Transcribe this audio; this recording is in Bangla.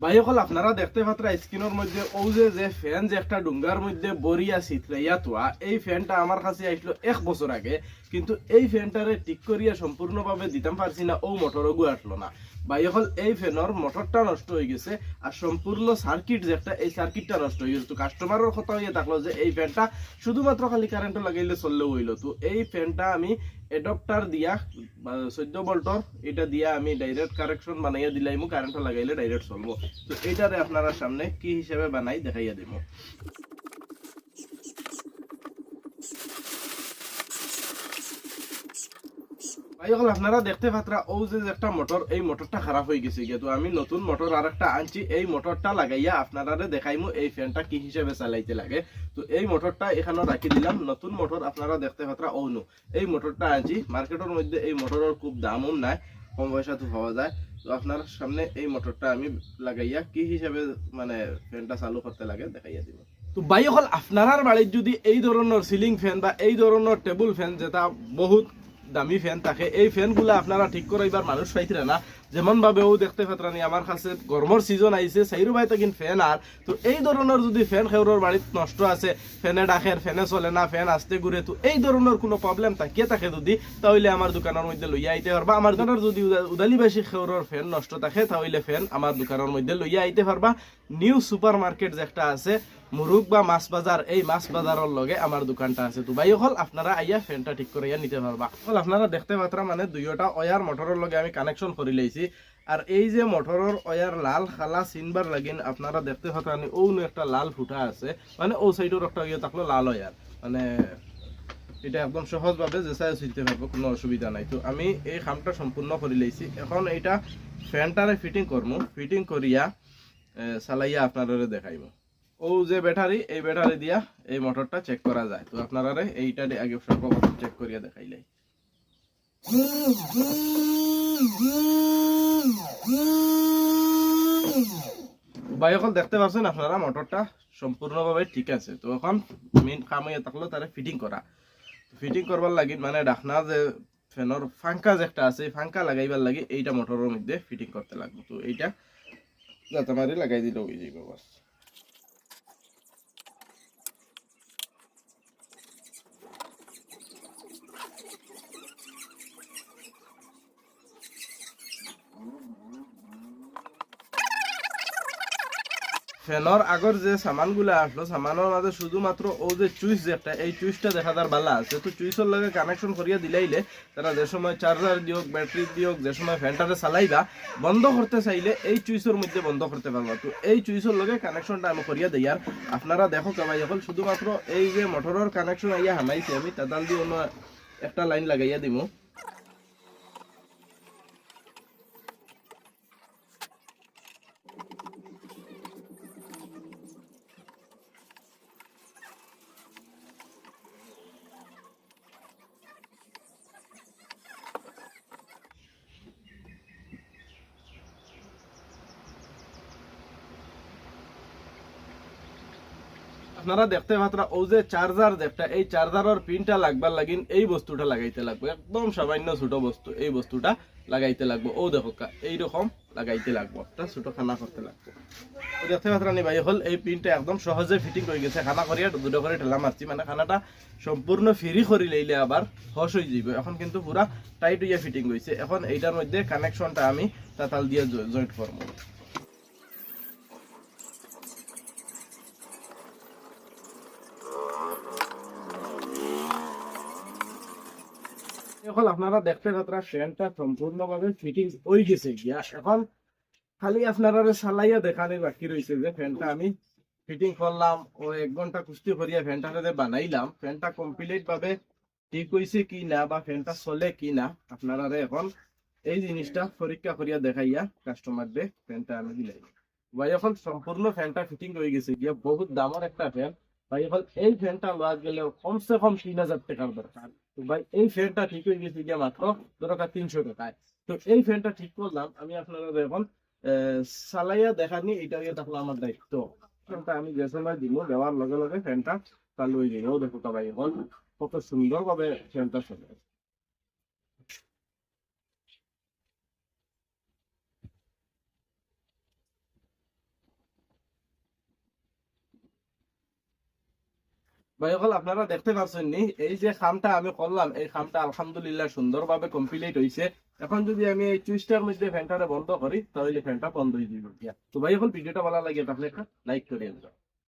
ভাই আপনারা দেখতে পাত্রা স্ক্রিনের মধ্যে ও যে যে ফ্যান যে একটা ডুঙ্গার মধ্যে বরিয়া চিত্রাইয়া তোয়া এই ফ্যানটা আমার কাছে আসলো এক বছর আগে। কিন্তু এই ফ্যানটারে ঠিক করিয়া সম্পূর্ণভাবে দিতাম পারছি না, ও মোটরও গু আসলো না। ভাই সকল এই ফ্যানের মোটরটা নষ্ট হয়ে গেছে আর সম্পূর্ণ সার্কিট যেটা, এই সার্কিটটা নষ্ট হয়ে গেছে। তো কাস্টমারের কথা হয়ে থাকল যে এই ফ্যানটা শুধুমাত্র খালি কারেন্ট লাগাইলে চললেও হইল। তো এই ফ্যানটা আমি এডপ্টার দিয়া চোদ্দ ভোল্টর এটা দিয়া আমি ডাইরেক্ট কারেকশন বানাইয়া দিলাইমু কারেন্ট লাগাইলে ডাইরেক্ট চলবো। তো এইটারে আপনারা সামনে কি হিসেবে বানাই দেখাইয়া দিব ভাই সকল আপনারা দেখতে পাত্রা ও যে একটা মোটর এই মোটরটা খারাপ হয়ে গেছে গিয়ে। তো আমি নতুন মোটর আর একটা আনছি, এই মোটরটা লাগাইয়া আপনারা দেখাইমু, এই ফ্যানটা কি হিসেবে চালাইতে লাগে। তো এই মোটরটা এখানে রাখি দিলাম, নতুন মোটর আপনারা দেখতে পাত্রা ও নু। এই মোটরটা আনছি মার্কেটের মধ্যে এই মোটরের খুব দামও নাই, কম পয়সাতে পাওয়া যায়। তো আপনার সামনে এই মোটরটা আমি লাগাইয়া কি হিসেবে মানে ফ্যানটা চালু করতে লাগে, দেখাইয়া দিব। তো বাই হল আপনার বাড়ির যদি এই ধরনের সিলিং ফ্যান বা এই ধরনের টেবুল ফ্যান যেটা বহুত দামি ফ্যান থাকে। এই ফ্যানগুলো আপনারা ঠিক করাইবার মানুষ পাইতরা না। যেমন ভাবেও দেখতে পাত্রানি, আমার কাছে গরমের সিজন আইছে চাইরো ভাই তখন ফ্যান আর। তো এই ধরনের যদি ফ্যান খেউরর বাড়িত নষ্ট আছে ফ্যানে ডাকের ফ্যানে চলে না ফ্যান আসতে ঘুরে তো এই ধরনের কোনো প্রবলেম থাকিয়ে থাকে যদি, তাহলে আমার দোকানের মধ্যে লইয়া আইতে পারবা। আমার দোকানের যদি উদালিবাসী খেউরর ফ্যান নষ্ট থাকে, তাহলে ফ্যান আমার দোকানের মধ্যে লইয়া আইতে পারবা। নিউ সুপার মার্কেট যেটা আছে মুরুগ বা মাছ বাজার এই মাছ বাজারের লগে আমার দোকানটা আছে। ভাই হল, আপনারা আইয়া ফ্যানটা ঠিক করাইয়া নিতে পারবা হল, আপনারা দেখতে পাত্রা মানে দুইটা ওয়ার মোটরের লগে আমি কানেকশন করে লইছি আর এই যে মোটরের ওয়ার লাল, খালা চিনবার লাগিন আপনারা দেখতে পাত্রানি ও একটা লাল ফুটা আছে। মানে ও সাইডের একটা ইয়ে থাকল লাল ওয়ার মানে এটা একদম সহজভাবে যে চাই চিনতে পারব কোনো অসুবিধা নাই। তো আমি এই কামটা সম্পূর্ণ করে লইছি এখন এইটা ফ্যানটারে ফিটিং করব ফিটিং করিয়া চালাইয়া আপনারা দেখাইব ও যে ব্যাটারি, এই ব্যাটারি দিয়া এই মোটরটা চেক করা যায়। তো আপনারা এইটা আগে সর্বপ্রথম চেক করিয়া দেখাইলাই। ভাই এখন দেখতে পাচ্ছেন আপনারা মোটরটা সম্পূর্ণভাবে ঠিক আছে। তো এখন মেইন কাম হয়ে থাকল তারা ফিটিং করা। ফিটিং করবার লাগি মানে ডাকনা যে ফ্যানের ফাঙ্কা যে একটা আছে ফাঙ্কা লাগাইবার লাগি এইটা মোটরের মধ্যে ফিটিং করতে লাগবে। তো এইটা যাতে মারি লাগাই দিলে হয়ে যাবে বাস। ফ্যানের আগর যে সামানগুলো আসলো সামানের মাঝে শুধুমাত্র ও যে চুইস যেটা, এই চুইসটা দেখা তার বালা আছে। তো চুইসের লগে কানেকশন করিয়া দিলাইলে, তারা যে সময় চার্জার দিওক ব্যাটারি দিওক যে সময় ফ্যানটারে চালাইবা, বন্ধ করতে চাইলে এই চুইসের মধ্যে বন্ধ করতে পারবা। তো এই চুইসের লগে কানেকশনটা আমি করিয়া দিই আর। আপনারা দেখো কেবাই এখন শুধুমাত্র এই যে মোটরের কানেকশন আইয়া হামাইছে, আমি তাদাল দিয়ে অন্য একটা লাইন লাগাইয়া দিব আপনারা দেখতে পাত্রা ও যে চার্জার যেটা এই চার্জারের পিনটা লাগবার লাগিন, এই বস্তুটা লাগাইতে লাগবে। একদম সামান্য ছোট বস্তু, এই বস্তুটা লাগাইতে লাগবে। ও দেখো এইরকম লাগাইতে লাগবো, একটা ছোট খানা করতে লাগবে। দেখতে পাত্রা নি ভাই, হল এই পিনটা একদম সহজে ফিটিং হয়ে গেছে, খানা করিয়া দুটো করে ঠেলা মারছি মানে খানাটা সম্পূর্ণ ফ্রি করে লইলে আবার হস হয়ে যাবে এখন কিন্তু পুরা টাইট হইয়া ফিটিং হয়েছে এখন এইটার মধ্যে কানেকশনটা আমি তাতাল দিয়ে জয়েন্ট করব। এখন আপনারা দেখতে পাত্রা ফ্যানটা সম্পূর্ণভাবে ফিটিং হয়ে গেছে গিয়া। এখন খালি আপনারা চালাইয়া দেখানোর বাকি রয়েছে যে ফ্যানটা আমি ফিটিং করলাম, ও এক ঘণ্টা কুস্তি করিয়া ফ্যানটা যে বানাইলাম। ফ্যানটা কমপ্লিট ভাবে ঠিক হয়েছে কি না বা ফ্যানটা চলে কি না আপনারা এখন এই জিনিসটা পরীক্ষা করিয়া দেখাইয়া কাস্টমারদের ফ্যানটা আমি দিলাই। ভাই, এখন সম্পূর্ণ ফ্যানটা ফিটিং হয়ে গেছে গিয়া। বহুত দামের একটা ফ্যান ভাই, এখন এই ফ্যানটা লওয়া গেলে কমসে কম তিন হাজার টাকার দরকার। ভাই এই ফ্যানটা ঠিক হয়ে গেছে গিয়ে মাত্র দরকার তিনশো টাকায়। তো এই ফ্যানটা ঠিক করলাম আমি আপনারা এখন আহ, চালাইয়া দেখানি এটা গিয়ে থাকল আমার দায়িত্ব। ফ্যানটা আমি যে সময় দিব দেওয়ার লগে লগে ফ্যানটা চালু হয়ে যাবে দেখো তো ভাই এখন কত সুন্দর ভাবে ফ্যানটা চলে ভাই সকল আপনারা দেখতে পাচ্ছেন নি এই যে খামটা আমি করলাম, এই খামটা আলহামদুলিল্লাহ সুন্দরভাবে কমপ্লিট হয়েছে এখন যদি আমি এই চুইসটার মধ্যে ফ্যানটা বন্ধ করি, তাহলে ফ্যানটা বন্ধ হয়ে যাবে। তো ভাই এখন ভিডিওটা ভালো লাগে তাহলে একটা লাইক করে